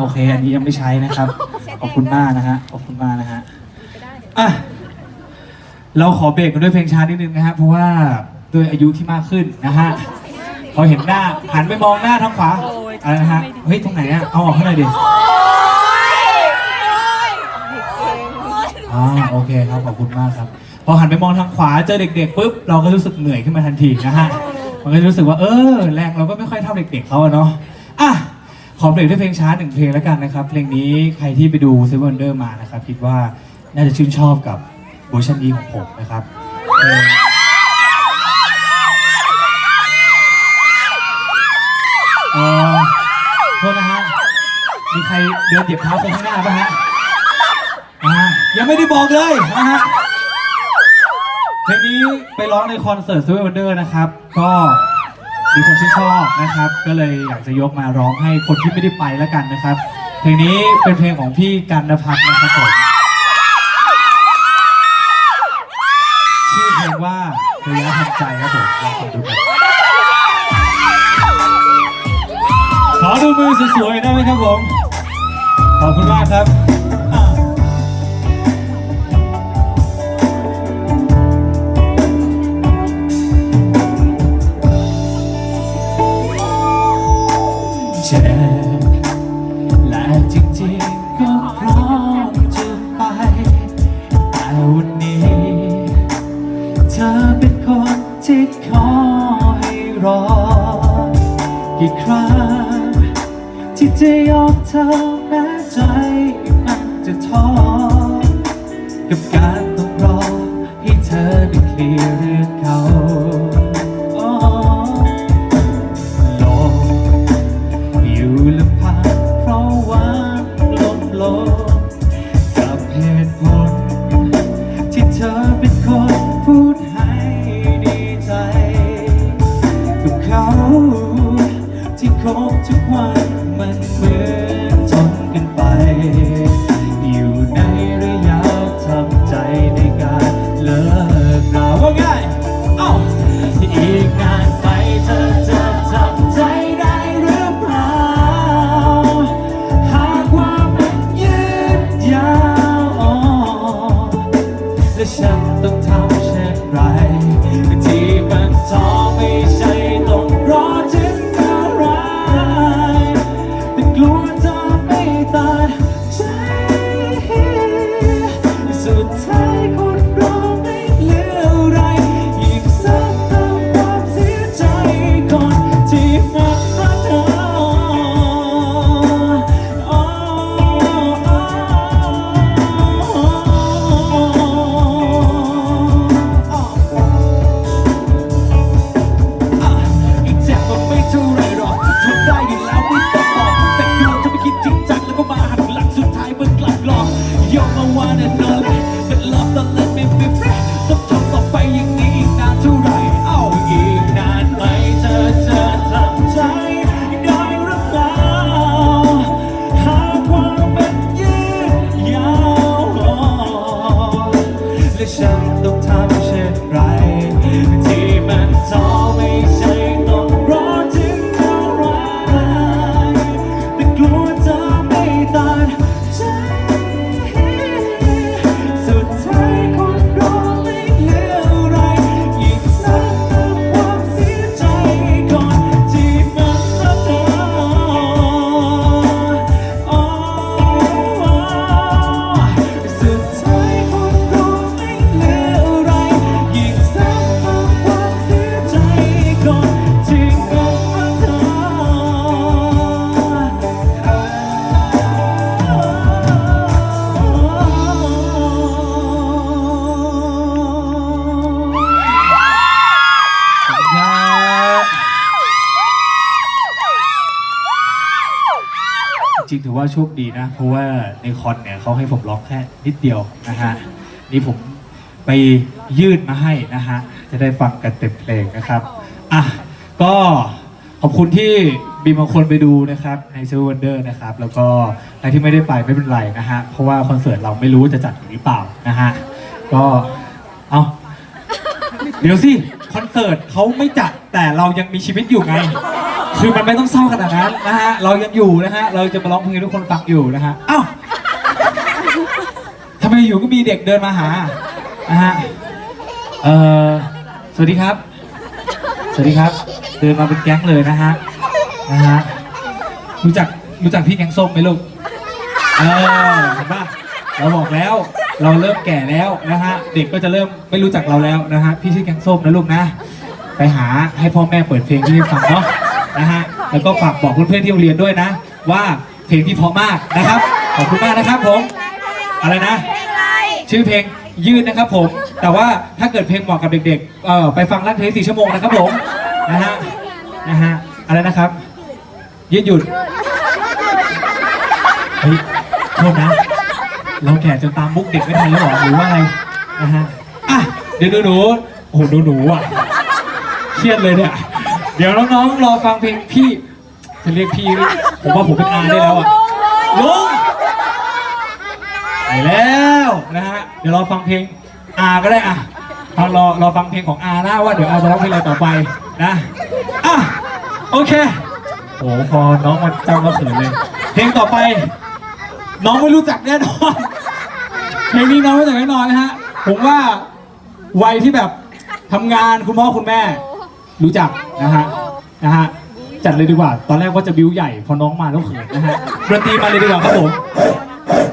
โอเค อันนี้ยังไม่ใช้นะครับ ขอบคุณมากนะฮะ ขอบคุณมากนะฮะอะเราขอเบรกกันด้วยเพลงช้านิดนึงนะฮะ เพราะว่าด้วยอายุที่มากขึ้นนะฮะพอเห็นหน้า หันไปมองหน้าทางขวาอะไรนะฮะ เฮ้ย ตรงไหนอะเอาออกให้หน่อยดิอ่าโอเคครับ ขอบคุณมากครับ พอหันไปมองทางขวาเจอเด็กๆปุ๊บ เราก็รู้สึกเหนื่อยขึ้นมาทันทีนะฮะ มันก็จะรู้สึกว่า เออ แรงเราก็ไม่ค่อยเท่าเด็กๆเขาอะเนาะ อะข อเบรกด้วยเพลงช้าหนึ่งเพลงแล้วกันนะครับ เพลงนี้ใครที่ไปดู Seven Wonder มานะครับคิดว่าน่าจะชื่นชอบกับเวอร์ชันนี้ของผมนะครับเพลงเออโทษนะฮะ มีใครเดินเหยียบเท้าคนข้างหน้าป่ะฮะอ่ายังไม่ได้บอกเลยนะฮะเพลงนี้ไปร้องในคอนเสิร์ต Seven Wonder นะครับ ก็ มีคนชื่นชอบนะครับ ก็เลยอยากจะยกมาร้องให้คนที่ไม่ได้ไปแล้วกันนะครับ เพลงนี้เป็นเพลงของพี่กันนภัทรนะครับผมชื่อเพลงว่าระยะทำใจครับผมลองฟังดูครับขอดูมือสวยๆได้ไหมครับผมขอบคุณมากครับ เจ็บและจริงๆก็พร้อมจะไป แต่วันนี้ เธอเป็นคนที่ขอให้รอ กี่ครั้งที่จะยอมเธอแม้ใจมันจะท้อกับการต้องรอให้เธอได้เคลียร์เรื่อง ทุกวัน มันกลับหลอก You're my one and only ริงๆถือว่าโชคดีนะ เพราะว่าในคอนเนี่ยเขาให้ผมร้องแค่นิดเดียวนะฮะนี่ผมไปยืดมาให้นะฮะจะได้ฟังกันเต็มเพลงนะครับอะก็ขอบคุณที่มีบางคนไปดูนะครับในเซ v ร์วันเดอร์นะครับ แล้วก็ใครที่ไม่ได้ไปไม่เป็นไรนะฮะเพราะว่าคอนเสิร์ตเราไม่รู้จะจัดหรือเปล่านะฮะก็เอาเดี๋ยวสิคอนเสิร์ตเขาไม่จัดแต่เรายังมีชีวิตอยู่ไง คือมันไม่ต้องเศร้าขนาดนั้นนะฮะ เรายังอยู่นะฮะ เราจะมาร้องเพลงให้ทุกคนฟังอยู่นะฮะ เอ้าทำไมอยู่ก็มีเด็กเดินมาหานะฮะ เอ่อ สวัสดีครับ สวัสดีครับ เดินมาเป็นแก๊งเลยนะฮะ นะฮะ รู้จักรู้จักพี่แกงส้มไหมลูก เออเห็นปะเราบอกแล้ว เราเริ่มแก่แล้วนะฮะ เด็กก็จะเริ่มไม่รู้จักเราแล้วนะฮะ พี่ชื่อแกงส้มนะลูกนะ ไปหาให้พ่อแม่เปิดเพลงที่ให้ฟังเนาะ นะฮะแล้วก็ฝากบอกเพื่อนๆที่โรงเรียนด้วยนะ ว่าเพลงที่เพราะมากนะครับ ขอบคุณมากนะครับผม อะไรนะ ชื่อเพลงยืดนะครับผม แต่ว่าถ้าเกิดเพลงเหมาะกับเด็กๆเอ่อไปฟังรันเพลงสี่ชั่วโมงนะครับผมนะฮะนะฮะอะไรนะครับ ยืดหยุ่นเฮ้ยโทษนะ เราแก่จนตามมุกเด็กไม่ทันแล้วเหรอหรือว่าอะไรนะฮะอะเดี๋ยวหนูๆโอ้โหหนูๆอะเครียดเลยเนี่ย เดี๋ยวน้องๆรอฟังเพลงพี่จะเรียกพี่หรือผมว่าผมเป็นอาได้แล้วอะลุงไปแล้วนะฮะเดี๋ยวรอฟังเพลงอาก็ได้อะเอารอรอฟังเพลงของอานะว่าเดี๋ยวอาจะร้องเพลงอะไรต่อไปนะอะโอเคโอ้พอน้องมันจำก็เขินเลย เพลงต่อไป น้องไม่รู้จักแน่นอนเพลงนี้น้องไม่รู้จักแน่นอนนะฮะผมว่าวัยที่แบบทำงานคุณพ่อคุณแม่ รู้จักนะฮะนะฮะจัดเลยดีกว่า ตอนแรกว่าจะบิ้วใหญ่พอน้องมาแล้วเขินนะฮะดนตรีมาเลยดีกว่าครับผม